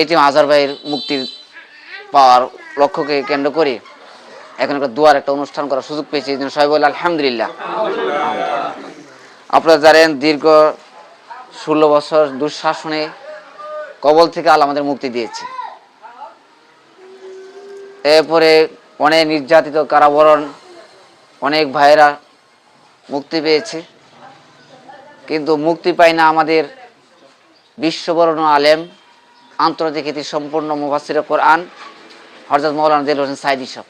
ATM আজহার ভাইয়ের মুক্তির পাওয়ার লক্ষ্যকে কেন্দ্র করে এখন একটা দুয়ার একটা অনুষ্ঠান করার সুযোগ পেয়েছি। এই জন্য সবাই বলে আলহামদুলিল্লাহ। আপনারা জানেন দীর্ঘ ষোলো বছর দুঃশাসনে কবল থেকে আল আমাদের মুক্তি দিয়েছে। এরপরে অনেক নির্যাতিত কারাবরণ, অনেক ভাইয়েরা মুক্তি পেয়েছে। কিন্তু মুক্তি পায় না আমাদের বিশ্ববরণ আলেম। আন্তর্জাতিক খ্যাতি সম্পূর্ণ মুফাসির কোরআন হরজত মৌলানা দিল হোসেন সাইদি সব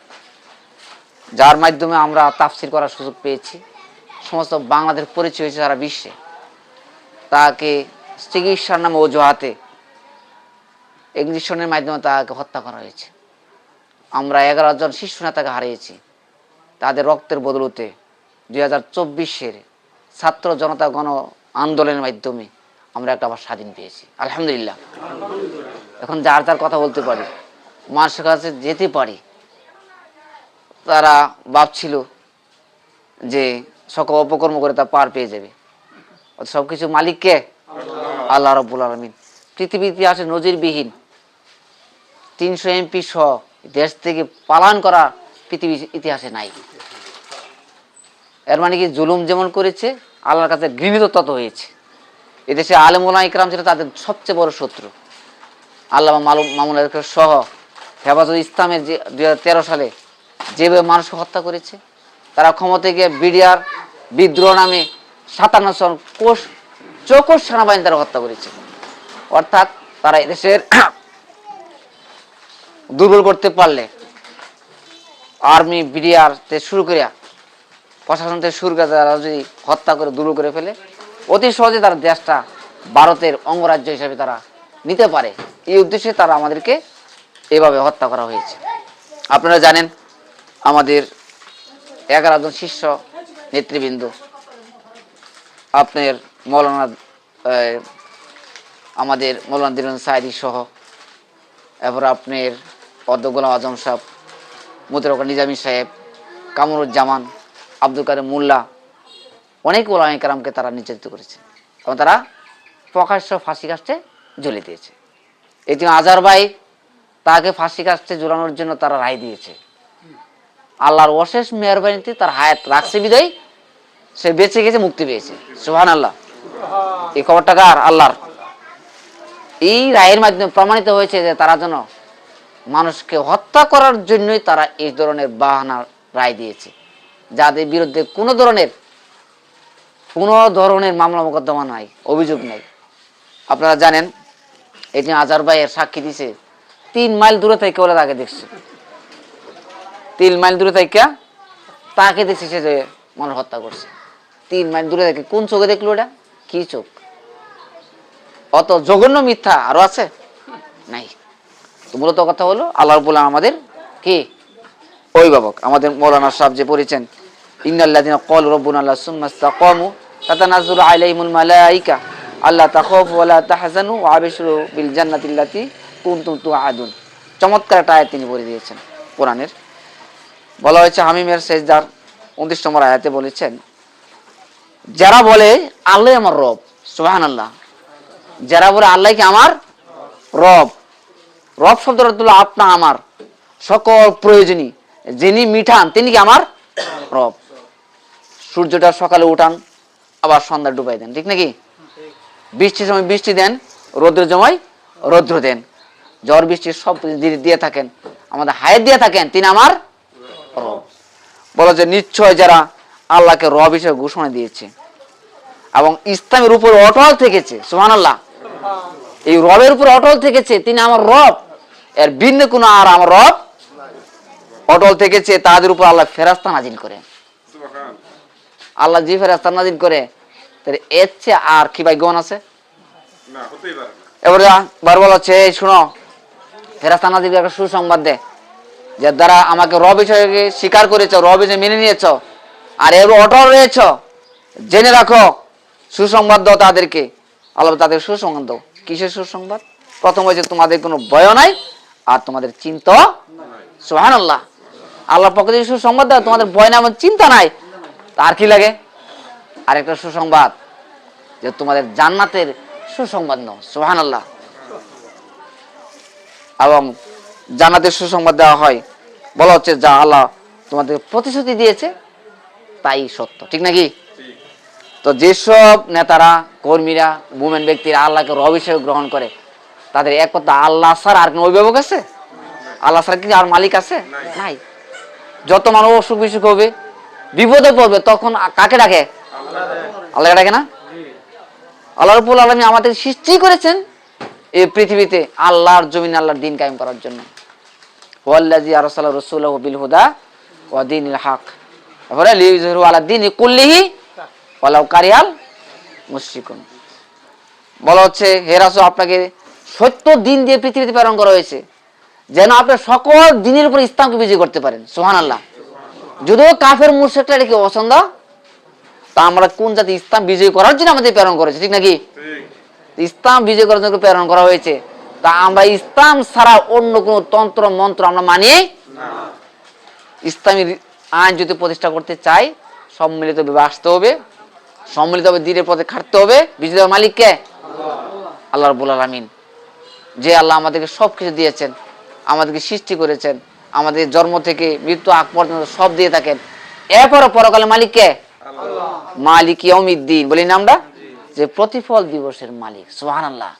যার মাধ্যমে আমরা তাফসির করার সুযোগ পেয়েছি। সমস্ত বাংলাদেশ পরিচয় হয়েছে সারা বিশ্বে। তাকে চিকিৎসার নামে অজুহাতে ইঞ্জেকশনের মাধ্যমে তাকে হত্যা করা হয়েছে। আমরা এগারো জন শীর্ষ নেতাকে হারিয়েছি। তাদের রক্তের বদলতে দুই হাজার চব্বিশের ছাত্র জনতা গণ আন্দোলনের মাধ্যমে আমরা একটা আবার স্বাধীন পেয়েছি। আলহামদুলিল্লাহ। এখন যার যার কথা বলতে পারি, মানুষের কাছে যেতে পারি, তারা ভাবছিল যে সকল অপকর্ম করে তা পার পেয়ে যাবে। সব কিছু মালিককে আল্লাহ রব্বুল আলমিন। পৃথিবীর ইতিহাসে নজিরবিহীন তিনশো এমপি সহ দেশ থেকে পালান করা পৃথিবীর ইতিহাসে নাই। এর মানে কি জুলুম যেমন করেছে, আল্লাহর কাছে ঘৃণিত তত হয়েছে। এদেশে আলেমুল্লাহ ইকরাম ছিল তাদের সবচেয়ে বড় শত্রু। আল্লাহ মামুন সহ হেফাজত ইসলামের যে দুই হাজার তেরো সালে যেভাবে মানুষকে হত্যা করেছে, তারা ক্ষমতায় গিয়ে বিডিআর, বিদ্রোহ নামে সাতান্ন জন কোষ, চৌকোষ সেনাবাহিনী তারা হত্যা করেছে। অর্থাৎ তারা এদেশের দুর্বল করতে পারলে আর্মি, বিডিআর তে শুরু করিয়া প্রশাসন থেকে শুরু করে তারা যদি হত্যা করে, দুর্বল করে ফেলে অতি সহজে তারা দেশটা ভারতের অঙ্গরাজ্য হিসাবে তারা নিতে পারে। এই উদ্দেশ্যে তারা আমাদেরকে এভাবে হত্যা করা হয়েছে। আপনারা জানেন, আমাদের এগারো জন শীর্ষ নেতৃবৃন্দ, আপনার মৌলানা আমাদের মৌলানা দিলন সাইদি সহ, এরপর আপনার অধ্যগুলাম আজম সাহেব মুতরকা নিজামী সাহেব, কামরুজ্জামান, আব্দুল কাদের মোল্লা অনেক ওলামাই কারামকে তারা নির্যাতিত করেছে এবং তারা প্রকাশ্য ফাঁসি কাস্টে ঝুলে দিয়েছে। যে আজার ভাই তাকে ফাঁসি কাস্টে ঝুলানোর জন্য তারা রায় দিয়েছে। আল্লাহর অশেষ মেহরবানিতে তার হায়াত রাখছে বিদায়। সে বেঁচে গেছে, মুক্তি পেয়েছে। সুহান আল্লাহ এই খবরটা কার? আল্লাহর। এই রায়ের মাধ্যমে প্রমাণিত হয়েছে যে তারা যেন মানুষকে হত্যা করার জন্যই তারা এই ধরনের বাহানা রায় দিয়েছে। যাদের বিরুদ্ধে কোনো ধরনের কোনো ধরনের মামলা মোকদ্দমা নাই, অভিযোগ নাই। আপনারা জানেন, এই যে আজার ভাইয়ের সাক্ষী দিছে, তিন মাইল দূরে থেকে ওরা তাকে দেখছে। তিন মাইল দূরে থেকে তাকে দেখছে সে যে মানুষ হত্যা করছে। তিন মাইল দূরে থেকে কোন চোখে দেখল ওটা কি চোখ? অত জঘন্য মিথ্যা আরও আছে? নাই। তো মূলত কথা হলো আল্লাহ রবুল্লাহ আমাদের কি? অভিভাবক। আমাদের মৌলানা সাহেব যে পড়েছেন, ইন্নাল্লাযিনা কল রাব্বুনা আল্লাহ সুম্মা ইসতাকামু তাতানাজ্জালু আলাইহিমুল মালাইকা। আল্লা তাখাফু ওয়া লা তাহজানু আবিশিরু বিল জান্নাতি আল্লাতী কুনতুম তুআদুন। চমৎকার একটা আয়াত তিনি বলে দিয়েছেন কোরআনের। বলা হয়েছে হামিমের সেজদার উনত্রিশ নম্বর আয়াতে বলেছেন, যারা বলে আল্লাহ আমার রব সোহান আল্লাহ যারা বলে আল্লাহ কি আমার রব রব শব্দটা তুলো আপনা আমার, সকল প্রয়োজনী, যিনি মিঠান, তিনি কি আমার রব। সূর্যটা সকালে উঠান আবার সন্ধ্যা ডুবাই দেন, ঠিক নাকি? বৃষ্টির সময় বৃষ্টি দেন, রৌদ্রের সময় রৌদ্র দেন। ঝড়, বৃষ্টি সব দিয়ে- থাকেন। আমাদের হায়াত দিয়ে থাকেন, তিনি আমার রব। বলো যে নিশ্চয় যারা আল্লাহকে রব হিসেবে ঘোষণা দিয়েছে এবং ইসলামের উপর অটল থেকেছে সুহান আল্লাহ এই রবের উপর অটল থেকেছে, তিনি আমার রব। এর ভিন্ন কোনো আর আমার রব অটল থেকেছে, তাদের উপর আল্লাহ ফেরাস্তা নাজিল করে আল্লাহ যে ফেরাস্তা নাজিল করে তাহলে এর চেয়ে আর কি ভাই ভাগ্যবান আছে? না হতেই পারে না। এবারে বার বলা হচ্ছে এই শুনো ফেরাস্তা নাজিল একটা সুসংবাদ দে যার দ্বারা আমাকে রব হিসেবে স্বীকার করেছ রব হিসেবে মেনে নিয়েছ আর এর অটল রয়েছ। জেনে রাখো সুসংবাদ দাও তাদেরকে। আল্লাহ তাদের সুসংবাদ দাও। কিসের সুসংবাদ? প্রথম হয়েছে তোমাদের কোনো ভয় নাই আর তোমাদের চিন্তা সোহান আল্লাহ আল্লাহর পক্ষ থেকে সুসংবাদ দাও তোমাদের ভয় না আমার চিন্তা নাই। আর কি লাগে? আরেকটা সুসংবাদ যে তোমাদের জান্নাতের সুসংবাদ নাও সোহান আল্লাহ এবং জান্নাতের সুসংবাদ দেওয়া হয় বলা হচ্ছে যা আল্লাহ তোমাদের প্রতিশ্রুতি দিয়েছে তাই সত্য। ঠিক নাকি? তো যেসব নেতারা কর্মীরা মুমেন ব্যক্তিরা আল্লাহকে রব হিসেবে গ্রহণ করে তাদের এক কথা আল্লাহ ছাড়া আর কোনো অভিভাবক আছে? আল্লাহ ছাড়া কি আর মালিক আছে? নাই। যত মানুষ অসুখ বিসুখ হবে বিপদে পড়বে, তখন কাকে ডাকে? আল্লাহকে ডাকে না? আল্লাহ রবুল আলমী আমাদের সৃষ্টি করেছেন এই পৃথিবীতে আল্লাহর জমিন আল্লাহর দিন কায়েম করার জন্য। ওয়াল্লাজি আরসাল রসুল বিল হুদা ও দিন হাক। তারপরে লিউজহরু আলা দিন কুল্লিহি ওয়ালাউ কারিয়াল মুশরিকুন। বলা হচ্ছে, হে রাসূল, আপনাকে সত্য দিন দিয়ে পৃথিবীতে প্রেরণ করা হয়েছে, যেন আপনি সকল দিনের উপর ইসলামকে বিজয় করতে পারেন। সুবহানাল্লাহ। যদিও কাফের মুশরিকটা এটা কি পছন্দ তা আমরা কোন জাতি ইসলাম বিজয় করার জন্য আমাদের প্রেরণ করেছে ঠিক নাকি? ইসলাম বিজয় করার জন্য প্রেরণ করা হয়েছে। তা আমরা ইসলাম ছাড়া অন্য কোনো তন্ত্র মন্ত্র আমরা মানি ইসলামী আইন যদি প্রতিষ্ঠা করতে চাই সম্মিলিতভাবে আসতে হবে সম্মিলিতভাবে দিনের পথে খাটতে হবে। বিজয় দেওয়ার মালিককে আল্লাহ। রবুল আলমিন। যে আল্লাহ আমাদেরকে সব কিছু দিয়েছেন আমাদেরকে সৃষ্টি করেছেন আমাদের জন্ম থেকে মৃত্যু আগ পর্যন্ত সব দিয়ে থাকেন। এরপরও পরকালে মালিক কে? মালিক ইয়মিদ্দিন বলি না আমরা যে প্রতিফল দিবসের মালিক। সুহান আল্লাহ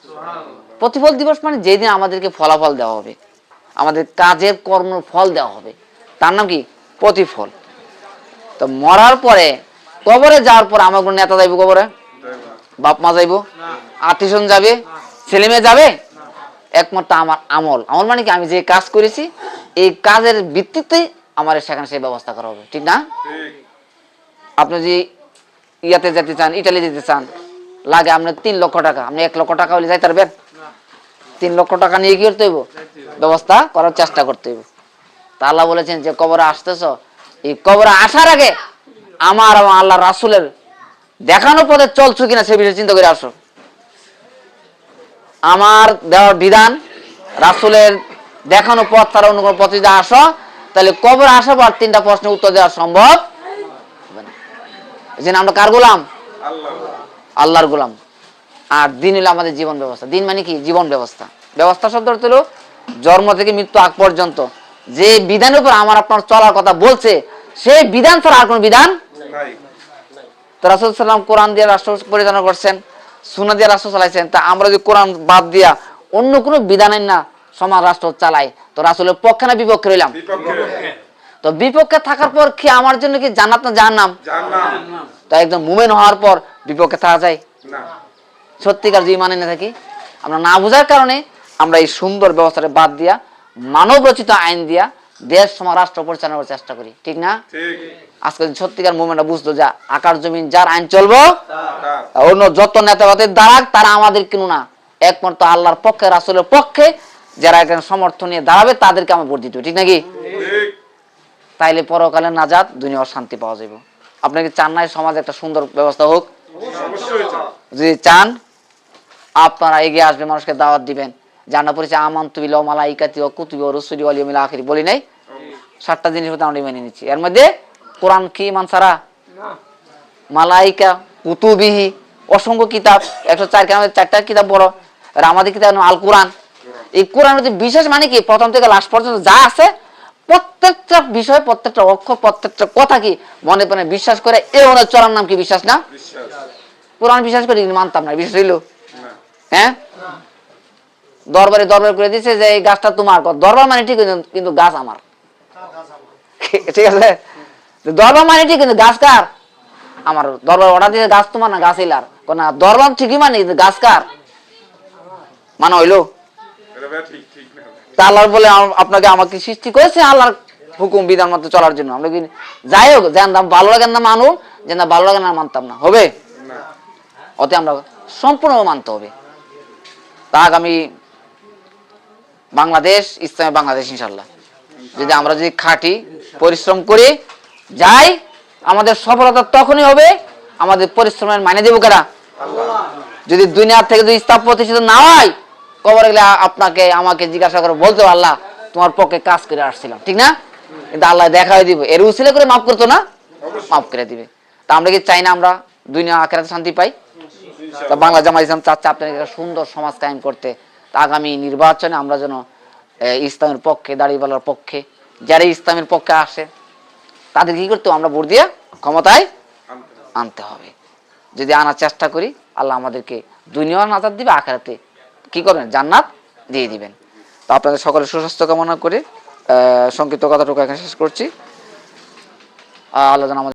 প্রতিফল দিবস মানে যেদিন আমাদেরকে ফলাফল দেওয়া হবে। আমাদের কাজের কর্ম ফল দেওয়া হবে। তার নাম কি? প্রতিফল। তো মরার পরে কবরে যাওয়ার পর আমার কোনো নেতা যাইব কবরে? বাপ মা যাইব? আত্মীয়স্বজন যাবে? ছেলে মেয়ে যাবে? একমাত্র আমার আমল। আমল মানে কি? আমি যে কাজ করেছি এই কাজের ভিত্তিতে আমার সেখানে সেই ব্যবস্থা করা হবে। ঠিক না? আপনি যদি ইয়াতে যেতে চান ইটালি যেতে চান লাগে আপনার তিন লক্ষ টাকা। আপনি এক লক্ষ টাকা হলে যাইতে পারবেন তিন লক্ষ টাকা নিয়ে কি করতে হইব? ব্যবস্থা করার চেষ্টা করতে হইব। তা আল্লাহ বলেছেন যে কবরে আসতেছ। এই কবরে আসার আগে আমার আল্লাহ রাসুলের দেখানো পথে চলছো কিনা সে বিষয়ে চিন্তা করে আসো। আমার দেওয়ার বিধান রাসুলের দেখানো পথ তারা অন্য কোনো পথে আসো তাহলে কবরে আসার পর তিনটা প্রশ্নের উত্তর দেওয়া সম্ভব জন্য আমরা কার গোলাম? আল্লাহর গোলাম। আর দিন হলো আমাদের জীবন ব্যবস্থা। দিন মানে কি? জীবন ব্যবস্থা। ব্যবস্থা শব্দ হলো জন্ম থেকে মৃত্যু আগ পর্যন্ত। যে বিধানের উপর আমার আপনার চলার কথা বলছে সেই বিধান ছাড়া আর কোন বিধান তো রাসুল সাল্লাম কোরআন দিয়ে রাষ্ট্র পরিচালনা করছেন। সুনা দিয়ে রাষ্ট্র চালাইছেন তা আমরা যদি কোরআন বাদ দিয়া অন্য কোনো বিধানের না সমাজ রাষ্ট্র চালাই তো রাসুলের পক্ষে না বিপক্ষে রইলাম? তো বিপক্ষে থাকার পর কি আমার জন্য কি জান্নাত না জান্নাত তো একদম মুমেন হওয়ার পর বিপক্ষে থাকা যায়? সত্যিকার যে মানে না থাকি আমরা না বোঝার কারণে আমরা এই সুন্দর ব্যবস্থাটা বাদ দিয়া মানব রচিত আইন দিয়া দেশ সমাজ রাষ্ট্র পরিচালনা করার চেষ্টা করি ঠিক না? আজকে সত্যিকার মুভমেন্টটা বুঝতো যে আকার জমিন যার আইন চলবো অন্য যত নেতাবাদের দাঁড়াক তারা আমাদের কিনু না। একমাত্র আল্লাহর পক্ষে রাসুলের পক্ষে যারা এখানে সমর্থন নিয়ে দাঁড়াবে তাদেরকে আমার ভোট দিতে ঠিক নাকি? তাইলে পরকালে নাজাত দুনিয়ার শান্তি পাওয়া যাবে আপনাকে চান নাই সমাজে একটা সুন্দর ব্যবস্থা হোক? যদি চান আপনারা এগিয়ে আসবেন মানুষকে দাওয়াত দিবেন। জানা পড়েছে আমান তুবিল মালাইকাতি ও কুতুবি ও রসুলি অলিয়মিল আখিরি। বলি নাই। সাতটা জিনিস হতে আমরা মেনে নিচ্ছি। এর মধ্যে কোরআন কি ইমান সারা মালাইকা কুতুবিহি অসংখ্য কিতাব একশো চার আমাদের চারটা কিতাব বড় আর আমাদের কিতাব আল কোরআন এই কোরআন বিশেষ মানে কি? প্রথম থেকে লাস্ট পর্যন্ত যা আছে প্রত্যেকটা বিষয় প্রত্যেকটা অক্ষর প্রত্যেকটা কথা কি মনে মনে বিশ্বাস করে? এ ওনার চলার নাম কি? বিশ্বাস না? কোরআন বিশ্বাস করি মানতাম না। বিশ্বাস হইল? না। হ্যাঁ? দরবারে দরবার করে দিছে যে এই গাছটা তোমার দরবার মানে ঠিক কিন্তু- গাছ আমার। ঠিক আছে? দরবার মানে ঠিক কিন্তু গাছ কার? আমার। দরবার অর্ডার দিয়েছে গাছ তোমার না গাছ ইলার না দরবার ঠিকই মানে কিন্তু গাছ কার? মানে হইল? আল্লাহর বলে আপনাকে আমাকে সৃষ্টি করেছে আল্লাহর হুকুম বিধান মতো চলার জন্য। আমরা কি যাই হোক জানতাম ভালো লাগে না মানু যে না ভালো লাগে না মানতাম না। হবে? অতে আমরা সম্পূর্ণ মানতে হবে। তা আগামী বাংলাদেশ, ইসলামী বাংলাদেশ ইনশাল্লাহ যদি আমরা যদি খাটি পরিশ্রম করি, যাই, আমাদের সফলতা তখনই হবে, আমাদের পরিশ্রমের মানে দেবো কেনা যদি দুনিয়ার থেকে যদি ইসলাম প্রতিষ্ঠিত না হয়, কবর গেলে আপনাকে, আমাকে জিজ্ঞাসা করে বলতে, আল্লাহ, তোমার পক্ষে কাজ করে আসছিলাম। ঠিক না? কিন্তু আল্লাহ দেখাই দিব। এর উসিলে করে মাফ করতো না? মাফ করে দিবে। তা আমরা কি চাই না আমরা দুনিয়া, আখেরাতে শান্তি পাই? তা বাংলা জামাত ইসলাম চাচ্ছে আপনাদের একটা সুন্দর সমাজ কায়েম করতে। আগামী নির্বাচনে আমরা যেন ইসলামের পক্ষে দাড়িওয়ালার পক্ষে, যারা ইসলামের পক্ষে আসে, তাদের কি করতে? আমরা ভোট দিয়ে ক্ষমতায় আনতে হবে। যদি আনার চেষ্টা করি, আল্লাহ আমাদেরকে দুনিয়া নাজার দিবে, আখেরাতে কি করবেন জান্নাত দিয়ে দিবেন তো আপনাদের সকলে সুস্বাস্থ্য কামনা করে সংক্ষিপ্ত কথাটুকু এখানে শেষ করছি আল্লাহ যেন আমাদের